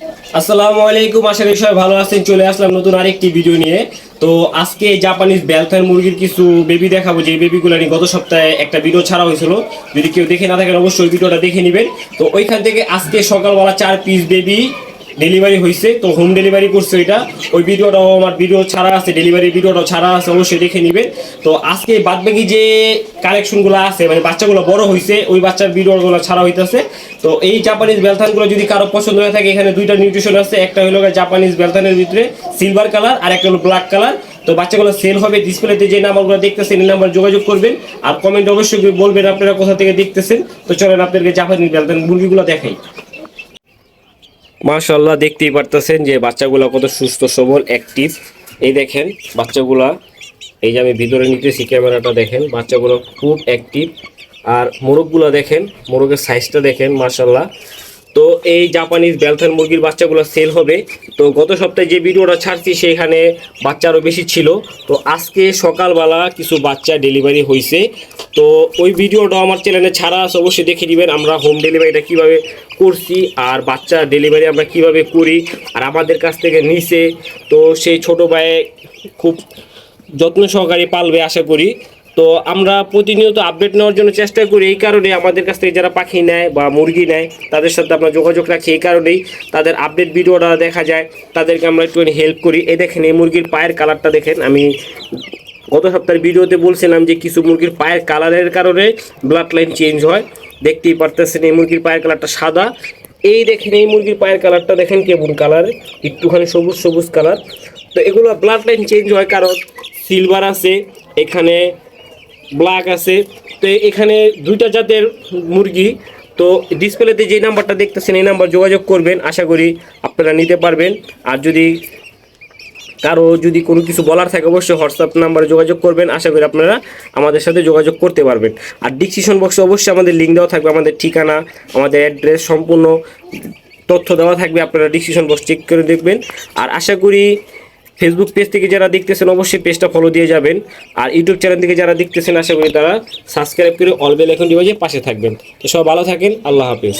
আসসালামু আলাইকুম, আশা করি সবাই ভালো আছেন। চলে আসলাম নতুন আরেকটি ভিডিও নিয়ে। তো আজকে জাপানিজ বেলথান মুরগির কিছু বেবি দেখাবো যে বেবিগুলো নিয়ে গত সপ্তাহে একটা ভিডিও ছাড়া হয়েছিল। যদি কেউ দেখে না থাকেন, অবশ্যই ভিডিওটা দেখে নেবেন। তো ওইখান থেকে আজকে সকালবেলা চার পিস বেবি ডেলিভারি হয়েছে তো হোম ডেলিভারি করছে এটা ওই ভিডিওটাও আমার ভিডিও ছাড়া আছে ডেলিভারি ভিডিওটাও ছাড়া আছে, অবশ্যই দেখে নেবেন তো আজকে বাদবাকি যে কালেকশনগুলো আছে মানে বাচ্চাগুলো বড় হয়েছে ওই বাচ্চার ভিডিওগুলো ছাড়া হইতেছে। তো এই জাপানিজ বেলথানগুলো যদি কারও পছন্দ হয়ে থাকে, এখানে দুইটা নিউট্রিশন আছে, একটা হলো জাপানিজ বেলথানের ভিতরে সিলভার কালার আর একটা হলো ব্ল্যাক কালার তো বাচ্চাগুলো সেল হবে ডিসপ্লেতে যে নাম্বারগুলো দেখতেছেন, এই নাম্বার যোগাযোগ করবেন। আর কমেন্ট অবশ্যই বলবেন আপনারা কোথা থেকে দেখতেছেন। তো চলেন আপনাদেরকে জাপানিজ বেলথান মুরগিগুলো দেখাই। মাশাল্লাহ দেখতেই পারতেছেন যে বাচ্চাগুলো কত সুস্থ, সবল অ্যাক্টিভ এই দেখেন, বাচ্চাগুলা, এই যে আমি ভিতরে নিতেছি ক্যামেরাটা দেখেন, বাচ্চাগুলো খুব অ্যাক্টিভ আর মোরগগুলো দেখেন, মোরগের সাইজটা দেখেন মাশাল্লাহ তো এই জাপানিজ বেলথান মুরগির বাচ্চাগুলো সেল হবে। তো গত সপ্তাহে যে ভিডিওটা ছাড়ছি সেইখানে বাচ্চা আরও বেশি ছিল। তো আজকে সকালবেলা কিছু বাচ্চা ডেলিভারি হয়েছে তো ওই ভিডিওটা আমার চ্যানেলে ছাড়া আছে, অবশ্যই দেখে দিবেন আমরা হোম ডেলিভারিটা কীভাবে করছি আর বাচ্চা ডেলিভারি আমরা কীভাবে করি আর আমাদের কাছ থেকে নিছে। তো সেই ছোট ভাই খুব যত্ন সহকারে পালবে, আশা করি। তো আমরা প্রতিনিয়ত আপডেট নেওয়ার জন্য চেষ্টা করি, এই কারণে আমাদের কাছ থেকে যারা পাখি নেয় বা মুরগি নেয়, তাদের সাথে আমরা যোগাযোগ রাখি, এই কারণেই তাদের আপডেট ভিডিওটা দেখা যায়, তাদেরকে আমরা একটুখানি হেল্প করি। এই দেখেন, এই মুরগির পায়ের কালারটা দেখেন, আমি গত সপ্তাহের ভিডিওতে বলছিলাম যে কিছু মুরগির পায়ের কালারের কারণে ব্লাড লাইন চেঞ্জ হয়। দেখতেই পারতেছেন, এই মুরগির পায়ের কালারটা সাদা। এই দেখেন, এই মুরগির পায়ের কালারটা দেখেন কেমন কালার একটুখানি সবুজ সবুজ কালার তো এগুলো ব্লাড লাইন চেঞ্জ হয়, কারণ সিলভার আছে, এখানে ব্ল্যাক আছে। তো এখানে দুইটা জাতের মুরগি। তো ডিসপ্লেতে যে নাম্বারটা দেখতেছেন, এই নাম্বার যোগাযোগ করবেন। আশা করি আপনারা নিতে পারবেন। আর যদি কারও যদি কোনো কিছু বলার থাকে, অবশ্যই হোয়াটসঅ্যাপ নাম্বারে যোগাযোগ করবেন। আশা করি আপনারা আমাদের সাথে যোগাযোগ করতে পারবেন। আর ডিসক্রিপশন বক্সে অবশ্যই আমাদের লিঙ্ক দেওয়া থাকবে, আমাদের ঠিকানা, আমাদের অ্যাড্রেস সম্পূর্ণ তথ্য দেওয়া থাকবে। আপনারা ডিসক্রিপশন বক্স চেক করে দেখবেন। আর আশা করি ফেসবুক পেজ থেকে যারা দেখতেছেন, অবশ্যই পেজটা ফলো দিয়ে যাবেন। আর ইউটিউব চ্যানেল থেকে যারা দেখতেছেন, আশা করি তারা সাবস্ক্রাইব করে অলবেল এখন ডিভাইসে পাশে থাকবেন। তো সব ভালো থাকেন, আল্লাহ হাফিজ।